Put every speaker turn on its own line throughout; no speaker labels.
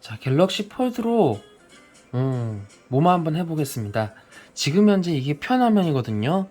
자, 갤럭시 폴드로 음, 뭐만 한번 해보겠습니다. 지금 현재 이게 편화면이거든요.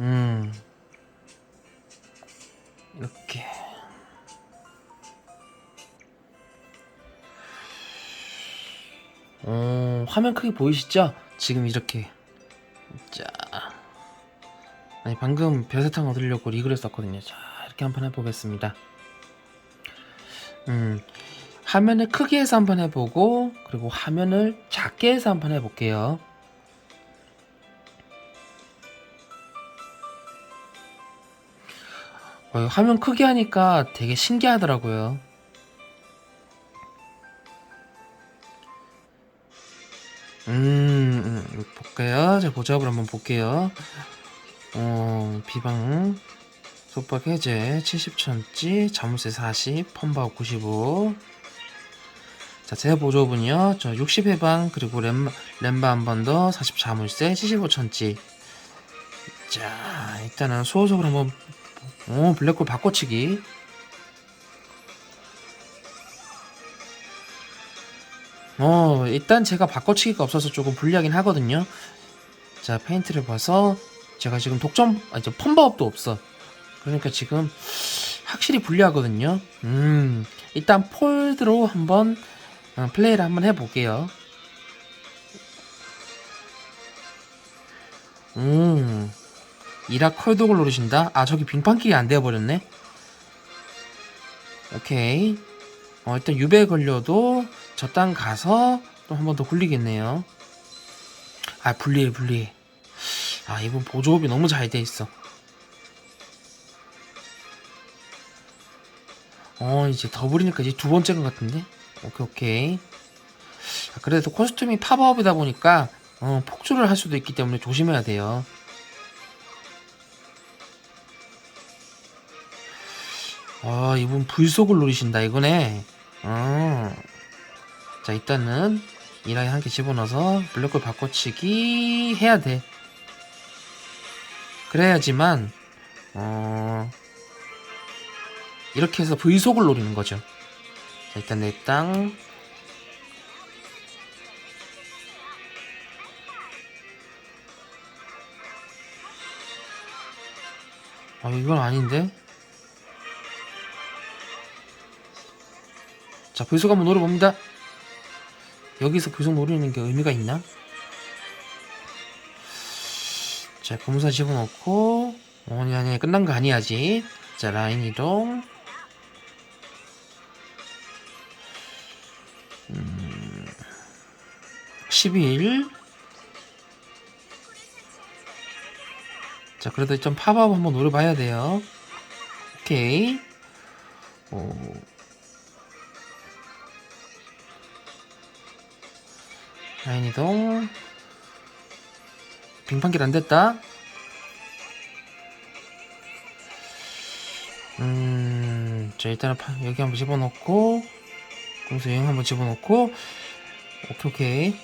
음, 이렇게. 어, 화면 크기 보이시죠? 지금 이렇게. 자. 아니, 방금 별사탕 얻으려고 리그를 썼거든요. 자, 이렇게 한번 해보겠습니다. 음, 화면을 크게 해서 한번 해보고, 그리고 화면을 작게 해서 한번 해볼게요. 어, 화면 크게 하니까 되게 신기하더라고요. 음, 음, 이거 볼까요? 자, 보잡을 한번 볼게요. 어, 비방, 속박 해제, 70천지, 자물쇠 40, 펌바우 95. 자, 제 보조분이요. 저 60회방, 그리고 램, 램바 한 번 더, 40 자물쇠, 75천지. 자, 일단은 수호석으로 한번, 오, 블랙홀 바꿔치기. 어, 일단 제가 바꿔치기가 없어서 조금 불리하긴 하거든요. 자, 페인트를 봐서 제가 지금 독점, 아니, 저 펌바업도 없어. 그러니까 지금 확실히 불리하거든요. 음, 일단 폴드로 한번 어, 플레이를 한번 해볼게요. 음, 이라 컬독을 노리신다? 아, 저기 빙판길이 안 되어버렸네? 오케이. 어, 일단 유배 걸려도 저 땅 가서 또 한 번 더 굴리겠네요. 아, 불리해, 불리해. 아, 이번 보조업이 너무 잘 돼 있어. 어, 이제 더블이니까 이제 두 번째인 것 같은데? 오케이, 오케이. 아, 그래도 코스튬이 팝업이다 보니까, 어, 폭주를 할 수도 있기 때문에 조심해야 돼요. 아, 이분 불속을 노리신다, 이거네. 어. 자, 일단은, 이라인 한개 집어넣어서, 블랙홀 바꿔치기 해야 돼. 그래야지만, 어, 이렇게 해서 V속을 노리는 거죠. 자, 일단 내 땅. 아, 이건 아닌데? 자, V속 한번 노려봅니다. 여기서 V속 노리는 게 의미가 있나? 자, 검사 집어넣고, 어, 아니, 아니, 끝난 거 아니야지. 자, 라인 이동. 음, 11. 자, 그래도 좀 팝업 한번 노려봐야 돼요. 오케이. 오. 라인 이동. 빙판길 안 됐다. 음, 자, 일단은 파- 여기 한번 집어넣고, 공수 여행 한번 집어넣고, 오케이, 오케이.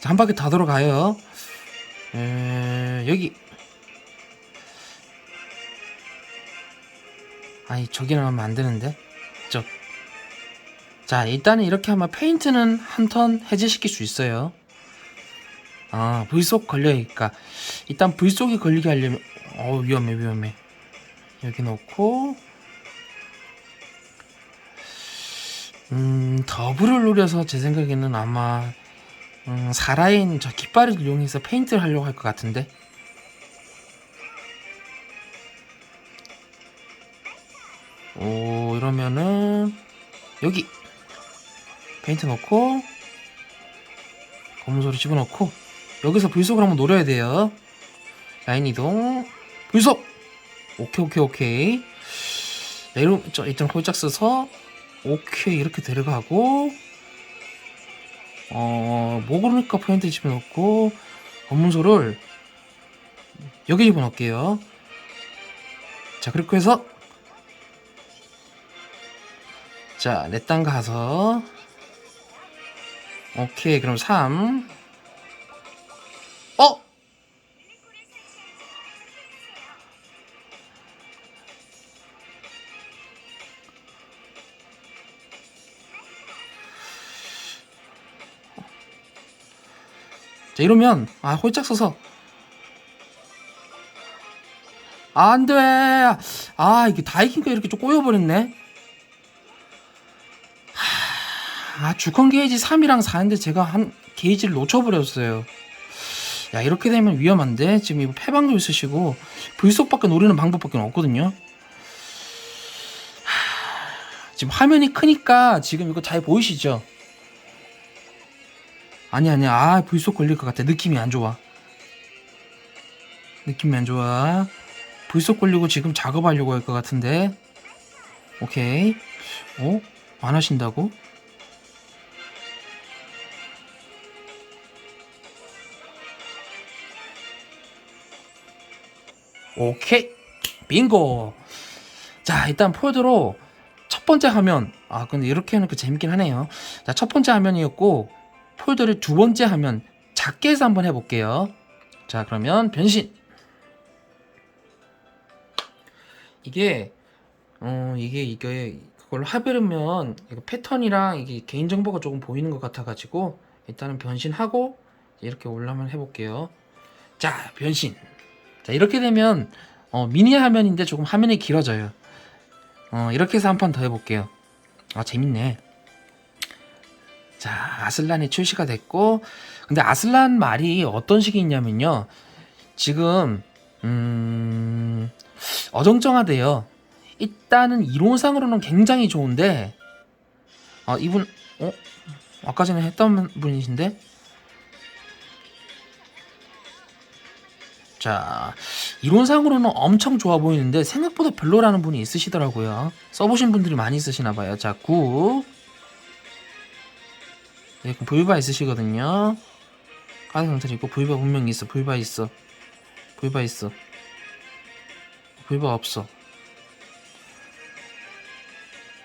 자, 한 바퀴 다 돌아가요. 에, 여기. 아니, 저기는 하면 안 되는데. 저. 자, 일단은 이렇게 하면 페인트는 한 턴 해제시킬 수 있어요. 아, V속 걸려니까. 일단 V속이 걸리게 하려면, 어 위험해, 위험해. 여기 넣고, 음, 더블을 노려서 제 생각에는 아마, 음, 4라인 저 깃발을 이용해서 페인트를 하려고 할 것 같은데. 오, 이러면은, 여기! 페인트 넣고, 검은 소리 집어넣고, 여기서 불속을 한번 노려야 돼요. 라인 이동, 불속! 오케이, 오케이, 오케이. 내려, 저, 일단 홀짝 써서, 오케이, 이렇게 데려가고, 어, 뭐 그러니까 포인트 집어넣고, 검문소를 여기 집어넣을게요. 자, 그렇게 해서, 자, 내땅 가서. 오케이, 그럼 3. 어? 자, 이러면, 아, 홀짝 서서. 아, 안 돼. 아, 이게 다이킹가 이렇게 좀 꼬여버렸네. 아, 주컨 게이지 3이랑 4인데 제가 한 게이지를 놓쳐버렸어요. 야, 이렇게 되면 위험한데? 지금 이거 패방도 있으시고, 불속밖에 노리는 방법밖에 없거든요. 하, 지금 화면이 크니까 지금 이거 잘 보이시죠? 아니, 아니, 아, 불속 걸릴 것 같아. 느낌이 안 좋아. 느낌이 안 좋아. 불속 걸리고 지금 작업하려고 할 것 같은데. 오케이. 어? 안 하신다고? 오케이. 빙고. 자 일단 폴드로 첫 번째 화면. 아 근데 이렇게 하는 그 재밌긴 하네요. 자 첫 번째 화면이었고 폴더를 두 번째 화면 작게 해서 한번 해볼게요. 자 그러면 변신. 이게 어 이게 이게 합의면 이거 패턴이랑 이게 개인정보가 조금 보이는 것 같아 가지고 일단은 변신하고 이렇게 올라만 해볼게요. 자 변신 자 이렇게 되면 어, 미니 화면인데 조금 화면이 길어져요. 어, 이렇게 해서 한 판 더 해볼게요. 아 재밌네. 자 아슬란이 출시가 됐고 근데 아슬란 말이 어떤 식이 있냐면요. 지금 음 어정쩡하대요. 일단은 이론상으로는 굉장히 좋은데 아 이분 어? 아까 전에 했던 분이신데 자, 이론상으로는 엄청 좋아 보이는데 생각보다 별로라는 분이 있으시더라고요. 써보신 분들이 많이 있으시나 봐요. 자, 9. 네, 불바 있으시거든요. 카드 경찰 있고 불바 분명히 있어. 불바 있어. 불바 있어. 불바 없어.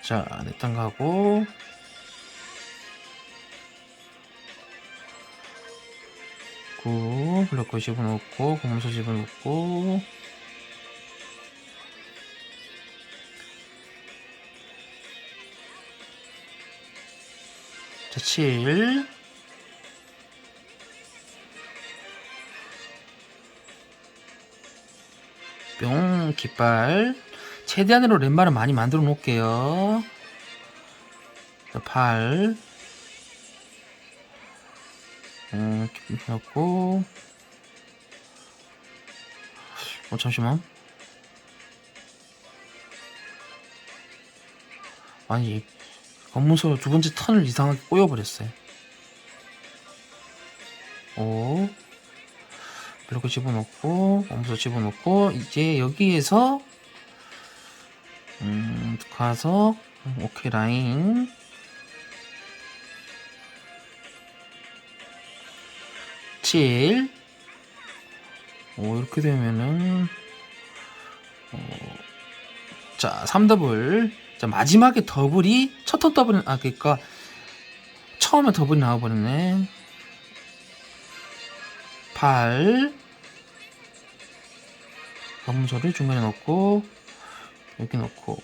자, 내땅 가고. 고 블럭거 집어넣고 고문서 집어넣고. 자, 7 뿅, 깃발. 최대한으로 랜마를 많이 만들어 놓을게요 자, 8 음, 넣고. 어 잠시만. 아니 검문소 두 번째 턴을 이상하게 꼬여버렸어요. 오 블로크 집어넣고 검문소 집어넣고 이제 여기에서 음 가서 오케이 라인 7 오, 이렇게 되면은 어, 자 3더블. 자 마지막에 더블이 첫 턴 더블 아 그니까 처음에 더블이 나와버렸네. 8 검소를 중간에 넣고 여기 넣고.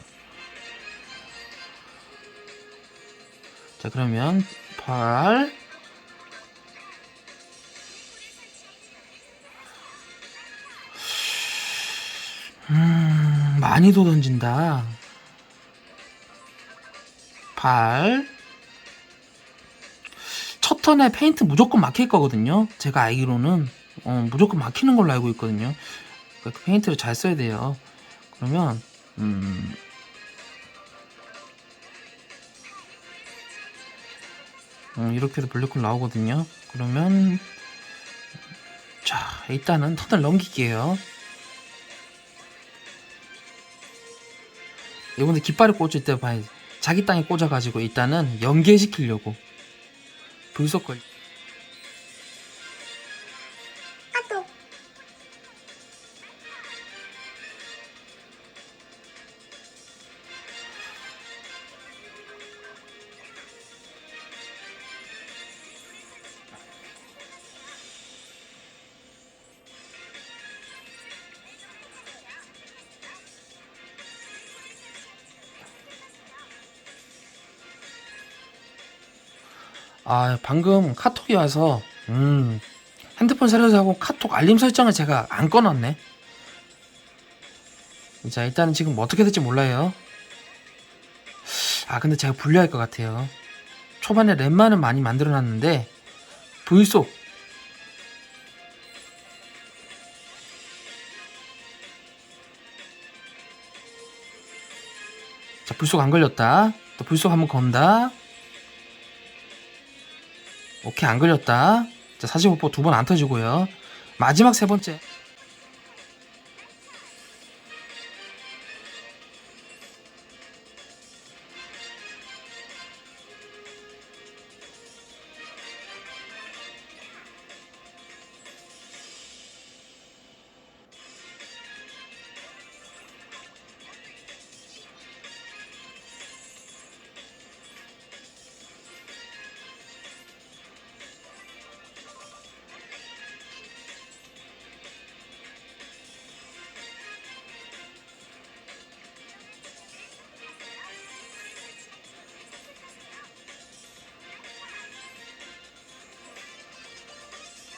자 그러면 8 음, 많이도 던진다. 8. 첫 턴에 페인트 무조건 막힐 거거든요. 제가 알기로는. 어, 무조건 막히는 걸로 알고 있거든요. 그 페인트를 잘 써야 돼요. 그러면, 음, 음, 이렇게도 블랙홀 나오거든요. 그러면, 자, 일단은 턴을 넘길게요. 이분들 깃발을 꽂을 때 봐야 자기 땅에 꽂아가지고 일단은 연계시키려고. 불속걸 아, 방금 카톡이 와서, 음, 핸드폰 새로 사고 카톡 알림 설정을 제가 안 꺼놨네. 자, 일단은 지금 뭐 어떻게 될지 몰라요. 아, 근데 제가 불리할 것 같아요. 초반에 랩만은 많이 만들어 놨는데, 불속. 자, 불속 안 걸렸다. 또 불속 한번 건다. 오케이, 안 걸렸다. 자, 45%두번 안 터지고요. 마지막 세 번째.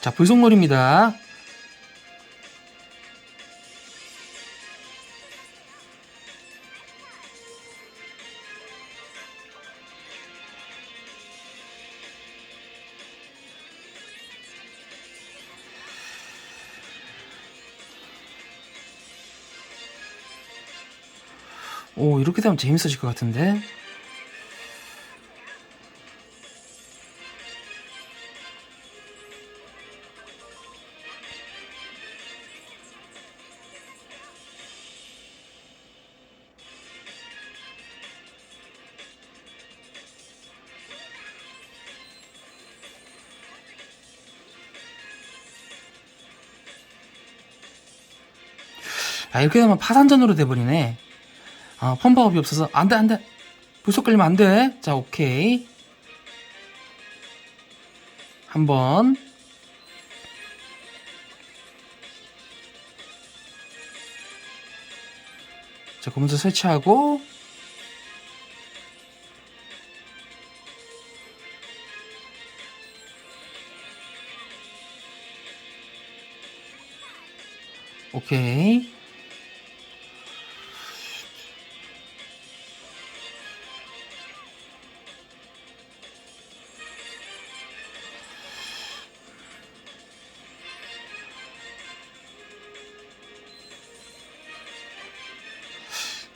자, 불속놀입니다. 오, 이렇게 되면 재밌어질 것 같은데? 아, 이렇게 되면 파산전으로 돼버리네. 아, 펌바업이 없어서, 안 돼, 안 돼. 불속 걸리면 안 돼. 자, 오케이. 한 번. 자, 검은색 설치하고. 오케이.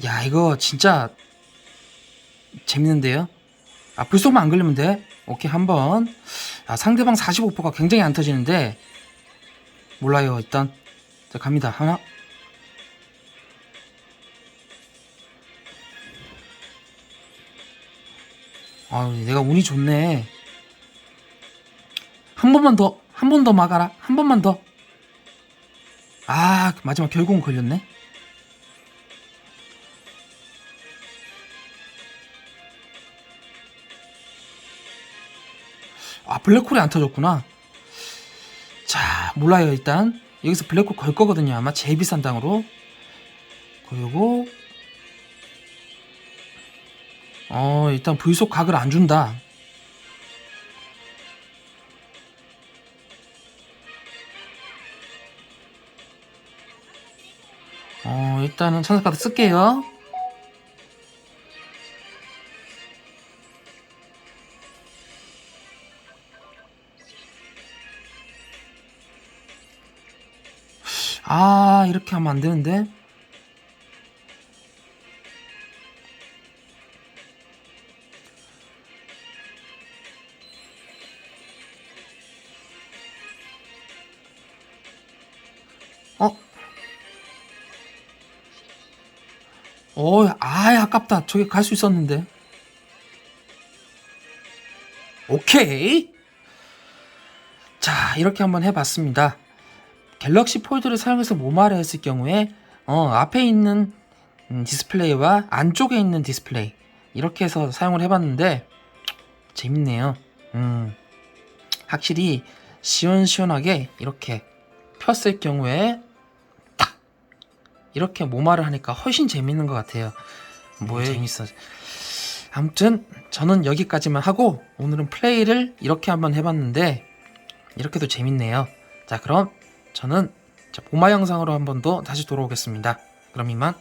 야, 이거 진짜 재밌는데요? 아, 불속만 안 걸리면 돼. 오케이, 한 번. 아, 상대방 45%가 굉장히 안 터지는데, 몰라요, 일단. 자, 갑니다. 하나. 아, 내가 운이 좋네. 한 번만 더, 한 번 더 막아라. 한 번만 더. 아, 마지막 결국은 걸렸네. 블랙홀이 안 터졌구나. 자 몰라요 일단. 여기서 블랙홀 걸 거거든요 아마. 제일 비싼 땅으로. 그리고 어 일단 불속 각을 안 준다. 어 일단은 천사카드 쓸게요 이렇게 하면 안 되는데. 어? 어, 아, 아깝다. 저기 갈 수 있었는데. 오케이. 자, 이렇게 한번 해봤습니다. 갤럭시 폴드를 사용해서 모마를 했을 경우에 어, 앞에 있는 음, 디스플레이와 안쪽에 있는 디스플레이 이렇게 해서 사용을 해봤는데 재밌네요. 음, 확실히 시원시원하게 이렇게 폈을 경우에 딱 이렇게 모마를 하니까 훨씬 재밌는 것 같아요. 뭐예요? 재밌어. 아무튼 저는 여기까지만 하고 오늘은 플레이를 이렇게 한번 해봤는데 이렇게도 재밌네요. 자 그럼 저는 자, 보마 영상으로 한 번 더 다시 돌아오겠습니다. 그럼 이만